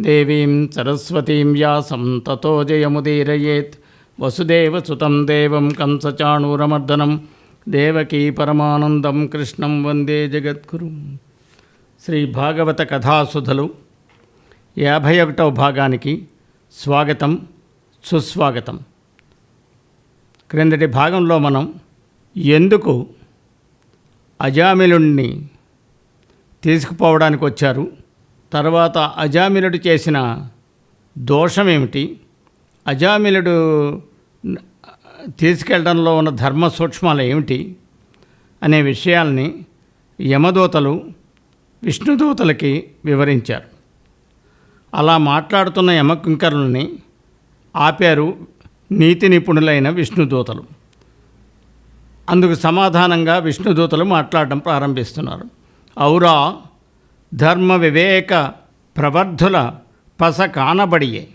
దేవీం సరస్వతీం వ్యాసం తతో జయముదీరయేత్. వసుదేవసుతం దేవం కంసచాణూరమర్దనం. దేవకీ పరమానందం కృష్ణం వందే జగద్గురు. శ్రీ భాగవత కథాసుధలు యాభై ఒకటవ భాగానికి స్వాగతం సుస్వాగతం. క్రిందటి భాగంలో మనం ఎందుకు అజామిలుణ్ణి తీసుకుపోవడానికి వచ్చారు తర్వాత అజామిలుడు చేసిన దోషం ఏమిటి అజామిలుడు తీసుకెళ్ళడంలో ఉన్న ధర్మ సూక్ష్మాలు ఏమిటి అనే విషయాల్ని యమదూతలు విష్ణుదూతలకి వివరించారు. అలా మాట్లాడుతున్న యమకింకరుల్ని ఆపారు నీతి నిపుణులైన విష్ణుదూతలు. అందుకు సమాధానంగా విష్ణుదూతలు మాట్లాడడం ప్రారంభిస్తున్నారు. ఔరా ధర్మ వివేక ప్రవర్ధుల పస కానబడియే.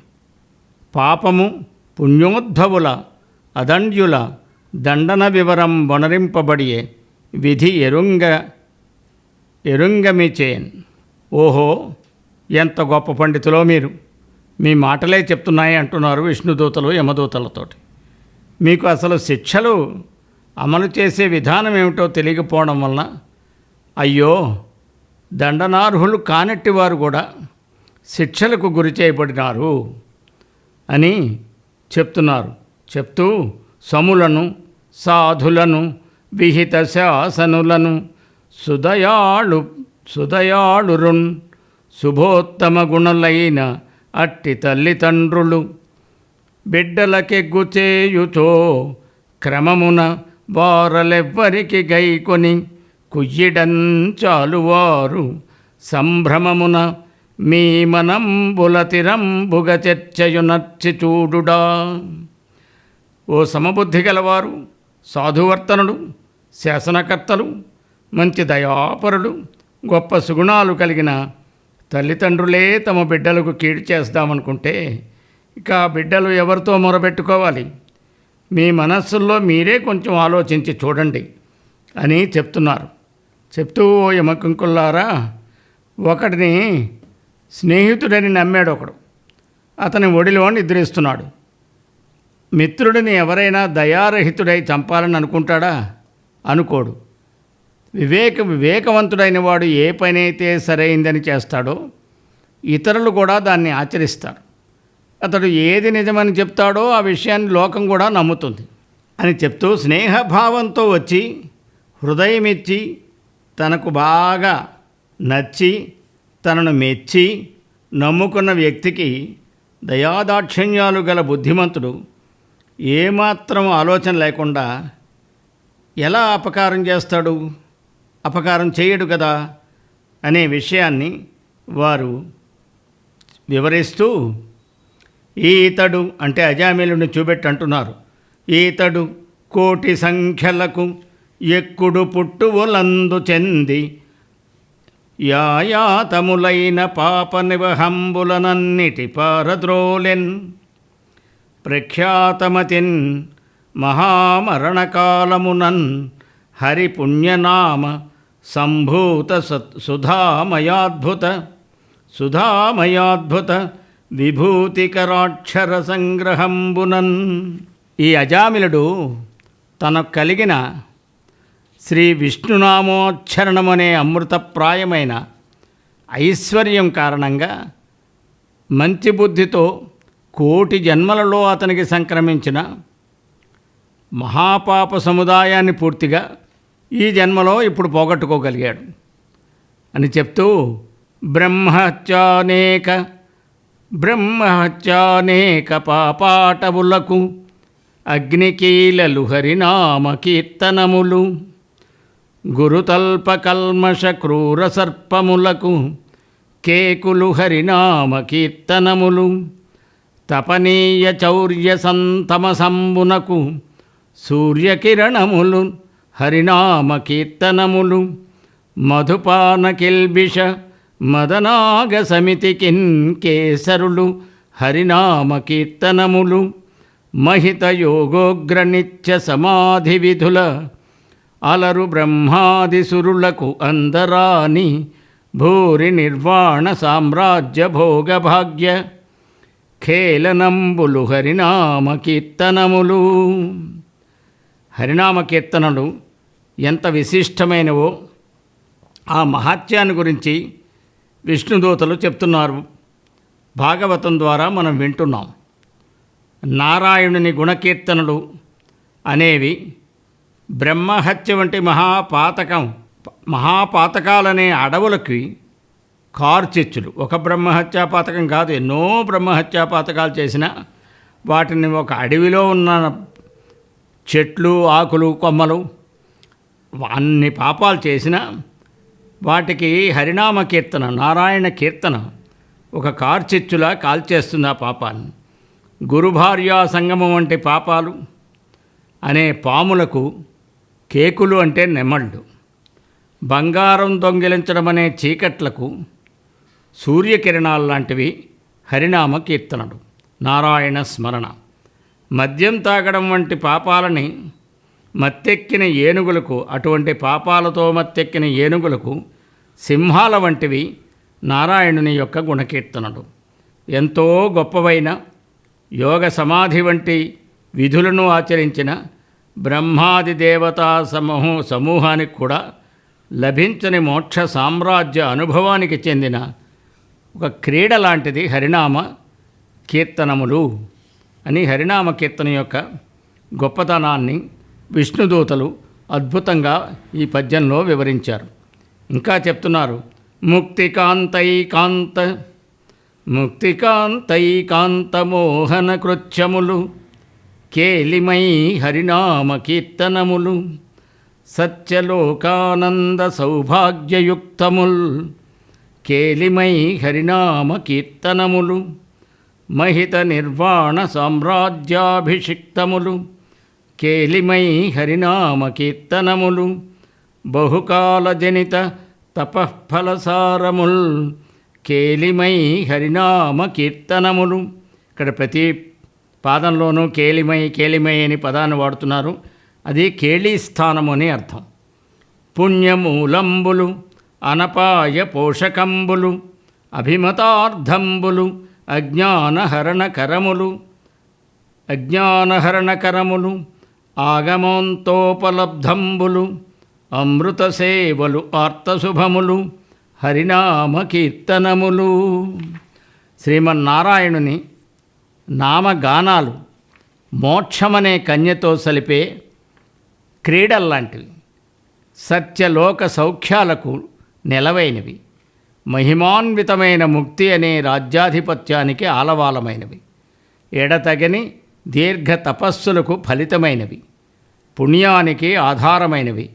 పాపము పుణ్యోద్ధవుల అదండ్యుల దండన వివరం వనరింపబడియే విధి ఎరుంగ ఎరుంగమిచేన్. ఓహో ఎంత గొప్ప పండితులో మీరు. మీ మాటలే చెప్తున్నాయి అంటున్నారు విష్ణుదూతలు యమదూతలతోటి. మీకు అసలు శిక్షలు అమలు చేసే విధానం ఏమిటో తెలియకపోవడం వలన అయ్యో దండనార్హులు కానట్టి వారు కూడా శిక్షలకు గురి చేయబడినారు అని చెప్తున్నారు. చెప్తూ సములను సాధులను విహిత శాసనులను సుదయాళు సుదయాళురున్ శుభోత్తమ గుణలైన అట్టి తల్లిదండ్రులు బిడ్డలకెగ్గుచేయుచో క్రమమున వారలెవ్వరికి గైకొని కుయ్యిడంచాలువారు సంభ్రమమున మీ మనం తిరంబుగ చర్చయునర్చి చూడుడా ఓ సమబుద్ధి గలవారు సాధువర్తనుడు శాసనకర్తలు మంచి దయాపరుడు గొప్ప సుగుణాలు కలిగిన తల్లిదండ్రులే తమ బిడ్డలకు కీడు చేస్తామనుకుంటే ఇక ఆ బిడ్డలు ఎవరితో మొరబెట్టుకోవాలి? మీ మనస్సుల్లో మీరే కొంచెం ఆలోచించి చూడండి అని చెప్తున్నారు. చెప్తూ ఓ యమకుంకుల్లారా ఒకటిని స్నేహితుడని నమ్మాడు ఒకడు అతని ఒడిలో నిద్రిస్తున్నాడు. మిత్రుడిని ఎవరైనా దయారహితుడై చంపాలని అనుకుంటాడా? అనుకోడు. వివేక వివేకవంతుడైన వాడు ఏ పనైతే సరైందని చేస్తాడో ఇతరులు కూడా దాన్ని ఆచరిస్తారు. అతడు ఏది నిజమని చెప్తాడో ఆ విషయాన్ని లోకం కూడా నమ్ముతుంది అని చెప్తూ స్నేహభావంతో వచ్చి హృదయమిచ్చి తనకు బాగా నచ్చి తనను మెచ్చి నమ్ముకున్న వ్యక్తికి దయాదాక్షిణ్యాలు గల బుద్ధిమంతుడు ఏమాత్రం ఆలోచన లేకుండా ఎలా అపకారం చేస్తాడు? అపకారం చేయడు కదా? అనే విషయాన్ని వారు వివరిస్తూ ఈతడు అంటే అజామిలుని చూపెట్టి అంటున్నారు. ఈతడు కోటి సంఖ్యలకు ఎక్కుడు పుట్టువులందు చెంది యాయాతములైన పాప నివహంబులనన్నిటి పారద్రోలెన్. ప్రఖ్యాతమతిన్ మహామరణకాలమునన్ హరిపుణ్యనామ సంభూత సత్ సుధామయాద్భుత సుధామయాద్భుత విభూతికరాక్షర సంగ్రహంబునన్ ఈ అజామిలుడు తనకు కలిగిన శ్రీ విష్ణునామోచ్చరణమనే అమృతప్రాయమైన ఐశ్వర్యం కారణంగా మంచి బుద్ధితో కోటి జన్మలలో అతనికి సంక్రమించిన మహాపాప సముదాయాన్ని పూర్తిగా ఈ జన్మలో ఇప్పుడు పోగొట్టుకోగలిగాడు అని చెప్తూ బ్రహ్మహత్యానేక బ్రహ్మహత్యానేక పాపాటవులకు అగ్నికీలలు హరినామ కీర్తనములు గురుతల్ప కల్మష క్రూర సర్పములకు కేకులు హరినామ కీర్తనములు తపనీయ చౌర్య సంతమసంబునకు సూర్యకిరణములు హరినామ కీర్తనములు మధుపాన కిల్బిష మదనాగ సమితికిన్ కేసరులు హరినామ కీర్తనములు మహిత యోగోగ్రనిత్య సమాధి విధుల అలరు బ్రహ్మాదిసురులకు అందరాని భూరి నిర్వాణ సామ్రాజ్య భోగభాగ్య ఖేలనంబులు హరినామ కీర్తనములు. హరినామ కీర్తనలు ఎంత విశిష్టమైనవో ఆ మహాత్యాన్ని గురించి విష్ణుదూతలు చెప్తున్నారు. భాగవతం ద్వారా మనం వింటున్నాం. నారాయణుని గుణకీర్తనలు అనేవి బ్రహ్మహత్య వంటి మహాపాతకం. మహాపాతకాలనే అడవులకి కార్చిచ్చులు ఒక బ్రహ్మహత్యా పాతకం కాదు ఎన్నో బ్రహ్మహత్యా పాతకాలు చేసిన వాటిని ఒక అడవిలో ఉన్న చెట్లు ఆకులు కొమ్మలు అన్ని పాపాలు చేసిన వాటికి హరినామ కీర్తన నారాయణ కీర్తన ఒక కార్చిచ్చులా కాల్చేస్తుంది ఆ పాపాన్ని. గురుభార్యా సంగమం వంటి పాపాలు అనే పాములకు కేకులు అంటే నెమళ్ళు. బంగారం దొంగిలించడం అనే చీకట్లకు సూర్యకిరణాలు లాంటివి హరినామ కీర్తనలు. నారాయణ స్మరణ. మద్యం తాగడం వంటి పాపాలని మత్తెక్కిన ఏనుగులకు అటువంటి పాపాలతో మత్తెక్కిన ఏనుగులకు సింహాల వంటివి నారాయణుని యొక్క గుణకీర్తనలు. ఎంతో గొప్పవైన యోగ సమాధి వంటి విధులను ఆచరించిన బ్రహ్మాది దేవతా సమూహం సమూహానికి కూడా లభించని మోక్ష సామ్రాజ్య అనుభవానికి చెందిన ఒక క్రీడ లాంటిది హరినామ కీర్తనములు అని హరినామ కీర్తన యొక్క గొప్పతనాన్ని విష్ణుదూతలు అద్భుతంగా ఈ పద్యంలో వివరించారు. ఇంకా చెప్తున్నారు ముక్తికాంతైకాంత ముక్తికాంతైకాంత మోహన కృత్యములు కేలిమై హరినామ కీర్తనములు సత్యలోకానంద సౌభాగ్యయుక్తముల్. కేలిమై హరినామ కీర్తనములు మహిత నిర్వాణ సామ్రాజ్యాభిషిక్తములు. కేలిమై హరినామ కీర్తనములు బహుకాల జనిత తపఃఫలసారముల్. కేలిమై హరినామ కీర్తనములు ఇక్కడ ప్రతి పాదంలోనూ కేలిమై కేలిమై అని పదాన్ని వాడుతున్నారు. అది కేళీస్థానము అని అర్థం. పుణ్యమూలంబులు అనపాయ పోషకంబులు అభిమతార్థంబులు అజ్ఞానహరణకరములు అజ్ఞానహరణకరములు ఆగమంతోపలబ్ధంబులు అమృత సేవలు ఆర్తశుభములు హరినామ కీర్తనములు శ్రీమన్నారాయణుని నామగానాలు మోక్షమనే కన్యతో సలిపే క్రీడల్లాంటివి. సత్యలోక సౌఖ్యాలకు నెలవైనవి. మహిమాన్వితమైన ముక్తి అనే రాజ్యాధిపత్యానికి ఆలవాలమైనవి. ఎడతగని దీర్ఘ తపస్సులకు ఫలితమైనవి. పుణ్యానికి ఆధారమైనవి.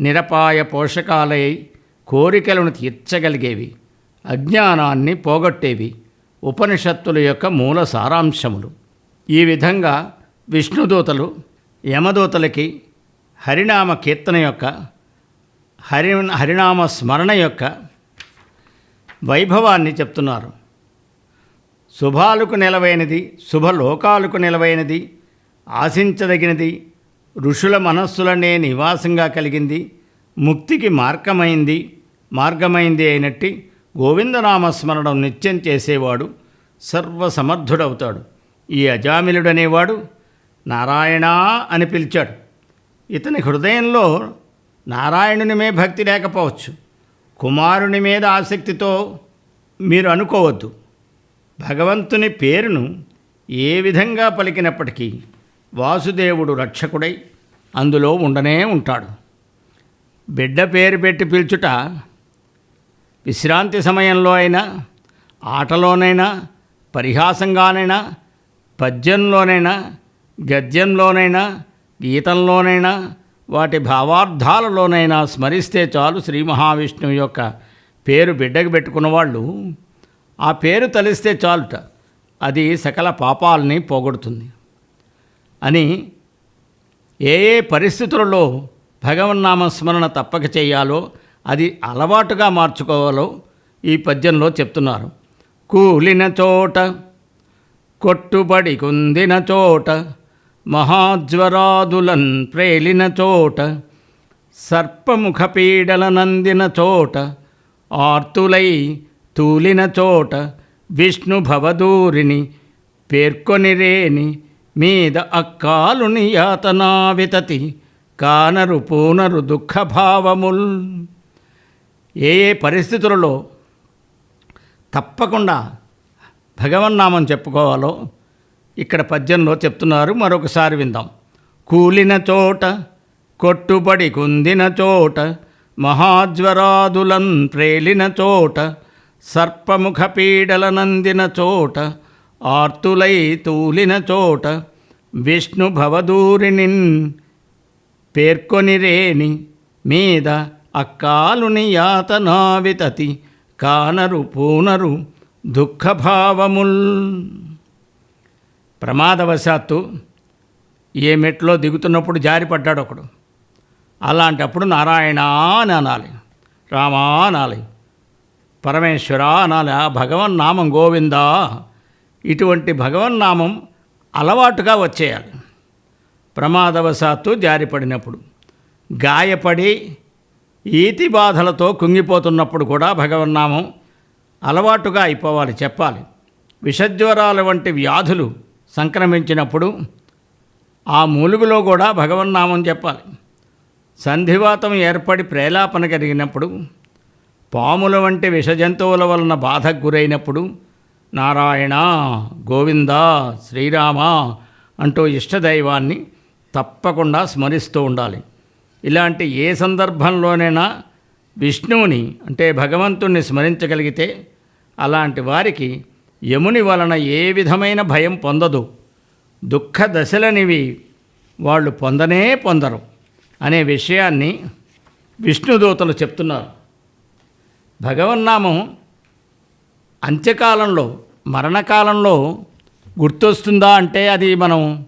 నిరపాయ పోషకాలై కోరికలను తీర్చగలిగేవి. అజ్ఞానాన్ని పోగొట్టేవి. ఉపనిషత్తుల యొక్క మూల సారాంశములు. ఈ విధంగా విష్ణుదూతలు యమదూతలకి హరినామ కీర్తన యొక్క హరి హరినామ స్మరణ యొక్క వైభవాన్ని చెప్తున్నారు. శుభాలకు నిలవైనది శుభలోకాలకు నిలవైనది ఆశించదగినది ఋషుల మనస్సులనే నివాసంగా కలిగింది ముక్తికి మార్గమైంది మార్గమైంది అయినట్టి గోవిందనామస్మరణం నిత్యం చేసేవాడు సర్వసమర్థుడవుతాడు. ఈ అజామిలుడనేవాడు నారాయణ అని పిలిచాడు. ఇతని హృదయంలో నారాయణునిమే భక్తి లేకపోవచ్చు. కుమారుని మీద ఆసక్తితో మీరు అనుకోవద్దు. భగవంతుని పేరును ఏ విధంగా పలికినప్పటికీ వాసుదేవుడు రక్షకుడై అందులో ఉండనే ఉంటాడు. బిడ్డ పేరు పెట్టి పిలుచుట విశ్రాంతి సమయంలో అయినా ఆటలోనైనా పరిహాసంగానైనా పద్యంలోనైనా గద్యంలోనైనా గీతంలోనైనా వాటి భావార్థాలలోనైనా స్మరిస్తే చాలు శ్రీ మహావిష్ణువు యొక్క పేరు బిడ్డకు పెట్టుకున్న వాళ్ళు. ఆ పేరు తలిస్తే చాలుట. అది సకల పాపాలని పోగొడుతుంది. అని ఏ ఏ పరిస్థితులలో భగవన్నామస్మరణ తప్పక చేయాలో అది అలవాటుగా మార్చుకోవాలో ఈ పద్యంలో చెప్తున్నారు. కూలిన చోట కొట్టుబడి కుందిన చోట మహాజ్వరాదులన్ ప్రేలిన చోట సర్పముఖ పీడల నందిన చోట ఆర్తులై తూలిన చోట విష్ణు భవదూరిని పేర్కొనిరేని మీద అక్కాలుని యాతనా వితతి కానరు పూనరు దుఃఖభావముల్. ఏ ఏ పరిస్థితులలో తప్పకుండా భగవన్నామం చెప్పుకోవాలో ఇక్కడ పద్యంలో చెప్తున్నారు. మరొకసారి విందాం. కూలిన చోట కొట్టుబడి కుందిన చోట మహాజ్వరాదులన్ ప్రేలిన చోట సర్పముఖ పీడలనందిన చోట ఆర్తులై తూలిన చోట విష్ణు భవదూరినిన్ పేర్కొనిరేని మీద అక్కాలుని యాతనావితతి కానరు పూనరు దుఃఖభావముల్. ప్రమాదవశాత్తు ఏ మెట్లో దిగుతున్నప్పుడు జారిపడ్డాడు ఒకడు. అలాంటప్పుడు నారాయణ అని అనాలి రామా అనాలి పరమేశ్వర అనాలి ఆ భగవన్నామం గోవిందా? ఇటువంటి భగవన్నామం అలవాటుగా వచ్చేయాలి. ప్రమాదవశాత్తు జారిపడినప్పుడు గాయపడి ఈతి బాధలతో కుంగిపోతున్నప్పుడు కూడా భగవన్నామం అలవాటుగా అయిపోవాలి చెప్పాలి. విషజ్వరాలు వంటి వ్యాధులు సంక్రమించినప్పుడు ఆ మూలుగులో కూడా భగవన్నామం చెప్పాలి. సంధివాతం ఏర్పడి ప్రేలాపన కలిగినప్పుడు పాముల వంటి విషజంతువుల వలన బాధకు గురైనప్పుడు నారాయణ గోవింద శ్రీరామ అంటూ ఇష్టదైవాన్ని తప్పకుండా స్మరిస్తూ ఉండాలి. ఇలాంటి ఏ సందర్భంలోనైనా విష్ణువుని అంటే భగవంతుణ్ణి స్మరించగలిగితే అలాంటి వారికి యముని వలన ఏ విధమైన భయం పొందదు. దుఃఖ దశలనివి వాళ్ళు పొందనే పొందరు అనే విషయాన్ని విష్ణుదూతలు చెప్తున్నారు. భగవన్నామం అంత్యకాలంలో మరణకాలంలో గుర్తొస్తుందా అంటే అది మనం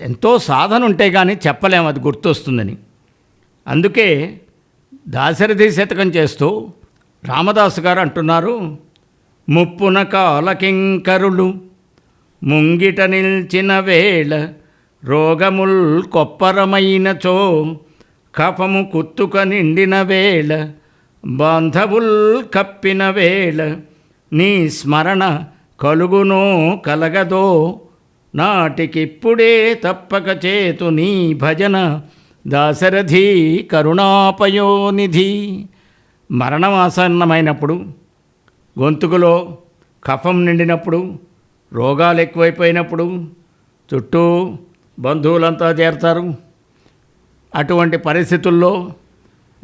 ఎంతో సాధన ఉంటే కానీ చెప్పలేము అది గుర్తొస్తుందని. అందుకే దాశరథి శతకం చేస్తూ రామదాసు గారు అంటున్నారు ముప్పున కాలకింకరులు ముంగిట నిల్చిన వేళ రోగముల్ కొప్పరమైనచో కఫము కుత్తుక నిండిన వేళ బాంధవుల్ కప్పిన వేళ నీ స్మరణ కలుగునో కలగదో నాటికిప్పుడే తప్పక చేతు నీ భజన దాశరథి కరుణాపయోనిధి. మరణమాసన్నమైనప్పుడు గొంతుకులో కఫం నిండినప్పుడు రోగాలు ఎక్కువైపోయినప్పుడు చుట్టూ బంధువులంతా చేరతారు. అటువంటి పరిస్థితుల్లో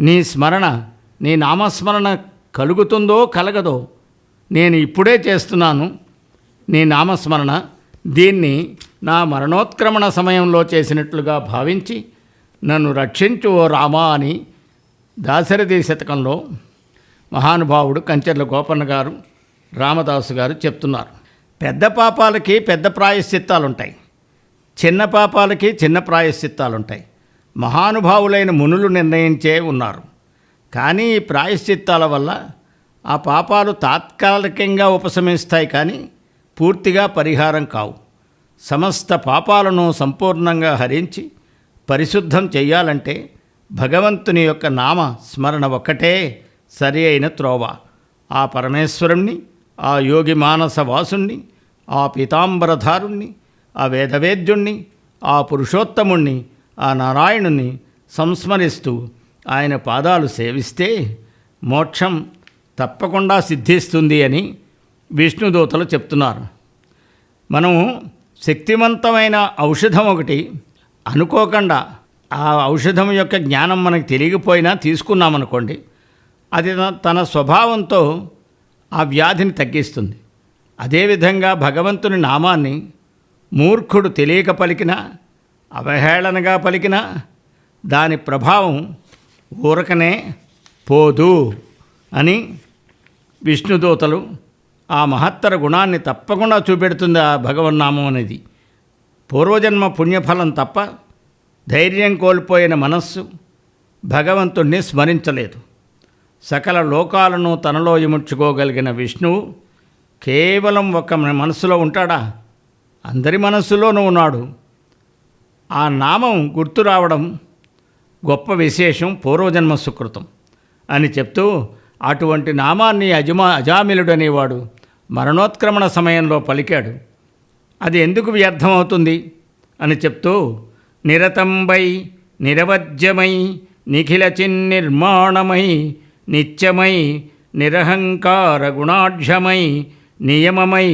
నీ స్మరణ నీ నామస్మరణ కలుగుతుందో కలగదో నేను ఇప్పుడే చేస్తున్నాను. నీ నామస్మరణ దీన్ని నా మరణోత్క్రమణ సమయంలో చేసినట్లుగా భావించి నన్ను రక్షించు ఓ రామా అని దాశరథి శతకంలో మహానుభావుడు కంచెర్ల గోపన్న గారు రామదాసు గారు చెప్తున్నారు. పెద్ద పాపాలకి పెద్ద ప్రాయశ్చిత్తాలు ఉంటాయి చిన్న పాపాలకి చిన్న ప్రాయశ్చిత్తాలు ఉంటాయి మహానుభావులైన మునులు నిర్ణయించే ఉన్నారు. కానీ ఈ ప్రాయశ్చిత్తాల వల్ల ఆ పాపాలు తాత్కాలికంగా ఉపశమిస్తాయి కానీ పూర్తిగా పరిహారం కావు. సమస్త పాపాలను సంపూర్ణంగా హరించి పరిశుద్ధం చెయ్యాలంటే భగవంతుని యొక్క నామ స్మరణ ఒక్కటే సరి అయిన త్రోవ. ఆ పరమేశ్వరుణ్ణి ఆ యోగి మానస వాసుణ్ణి ఆ పీతాంబరధారుణ్ణి ఆ వేదవేద్యుణ్ణి ఆ పురుషోత్తముణ్ణి ఆ నారాయణుని సంస్మరిస్తూ ఆయన పాదాలు సేవిస్తే మోక్షం తప్పకుండా సిద్ధిస్తుంది అని విష్ణుదూతలు చెప్తున్నారు. మనం శక్తివంతమైన ఔషధం ఒకటి అనుకోకుండా ఆ ఔషధం యొక్క జ్ఞానం మనకు తెలియకపోయినా తీసుకున్నామనుకోండి అది తన స్వభావంతో ఆ వ్యాధిని తగ్గిస్తుంది. అదేవిధంగా భగవంతుని నామాన్ని మూర్ఖుడు తెలియక పలికినా అవహేళనగా పలికినా దాని ప్రభావం ఊరకనే పోదు అని విష్ణుదూతలు ఆ మహత్తర గుణాన్ని తప్పకుండా చూపెడుతుంది ఆ భగవన్నామం అనేది. పూర్వజన్మ పుణ్యఫలం తప్ప ధైర్యం కోల్పోయిన మనస్సు భగవంతుణ్ణి స్మరించలేదు. సకల లోకాలను తనలో ఇముడ్చుకోగలిగిన విష్ణువు కేవలం ఒక మనసులో ఉంటాడా? అందరి మనస్సులోనూ ఉన్నాడు. ఆ నామం గుర్తు రావడం గొప్ప విశేషం పూర్వజన్మ సుకృతం అని చెప్తూ అటువంటి నామాన్ని అజమా అజామిలుడనేవాడు మరణోత్క్రమణ సమయంలో పలికాడు. అది ఎందుకు వ్యర్థమవుతుంది? అని చెప్తూ నిరతంబై నిరవజ్యమై నిఖిల చిన్నిర్మాణమై నిత్యమై నిరహంకార గుణాఢ్యమై నియమమై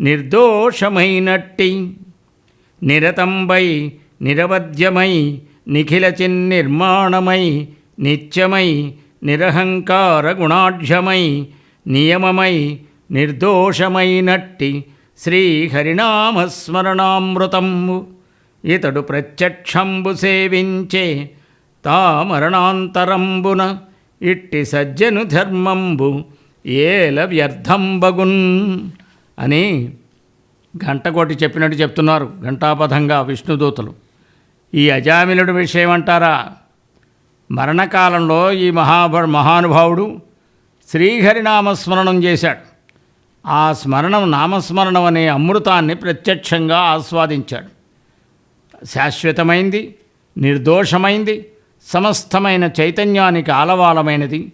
నిర్దోషమైనట్టి నిరతంబై నిరవధ్యమై నిఖిల చిన్నిర్మాణమై నిత్యమై నిరహంకార గుణాఢ్యమై నియమమై నిర్దోషమైనట్టి శ్రీహరినామస్మరణామృతం. ఇతడు ప్రత్యక్షంబు సేవించే తామరణాంతరంబున ఇట్టి సజ్జను ధర్మంబు ఏల వ్యర్థంబగున్. అని గంటకోటి చెప్పినట్టు చెప్తున్నారు ఘంటాపథంగా విష్ణుదూతలు. ఈ అజామిలుడి విషయం అంటారా? మరణకాలంలో ఈ మహాభ మహానుభావుడు శ్రీహరినామస్మరణం చేశాడు. ఆ స్మరణం నామస్మరణం అనే అమృతాన్ని ప్రత్యక్షంగా ఆస్వాదించాడు. శాశ్వతమైంది నిర్దోషమైంది సమస్తమైన చైతన్యానికి ఆలవాలమైనది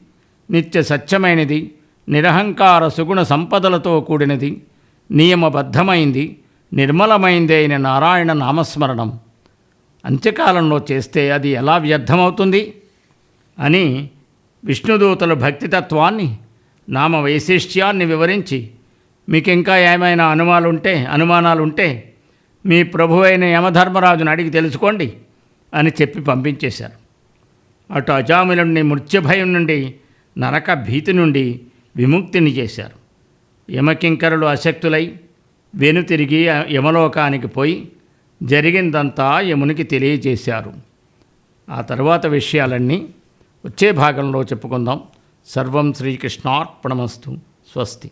నిత్య సత్యమైనది నిరహంకార సుగుణ సంపదలతో కూడినది నియమబద్ధమైంది నిర్మలమైంది అయిన నారాయణ నామస్మరణం. అంత్యకాలంలో చేస్తే అది ఎలా వ్యర్థమవుతుంది? అని విష్ణుదూతల భక్తితత్వాన్ని నామ వైశిష్ట్యాన్ని వివరించి మీకు ఇంకా ఏమైనా అనుమానాలుంటే అనుమానాలుంటే మీ ప్రభు అయిన యమధర్మరాజుని అడిగి తెలుసుకోండి అని చెప్పి పంపించేశారు. అటు అజాములుని మృత్యుభయం నుండి నరక భీతి నుండి విముక్తిని చేశారు. యమకింకరులు అశక్తులై వెనుతిరిగి యమలోకానికి పోయి జరిగిందంతా యమునికి తెలియజేశారు. ఆ తర్వాత విషయాలన్నీ వచ్చే భాగంలో చెప్పుకుందాం. సర్వం శ్రీకృష్ణార్పణమస్తు. స్వస్తి.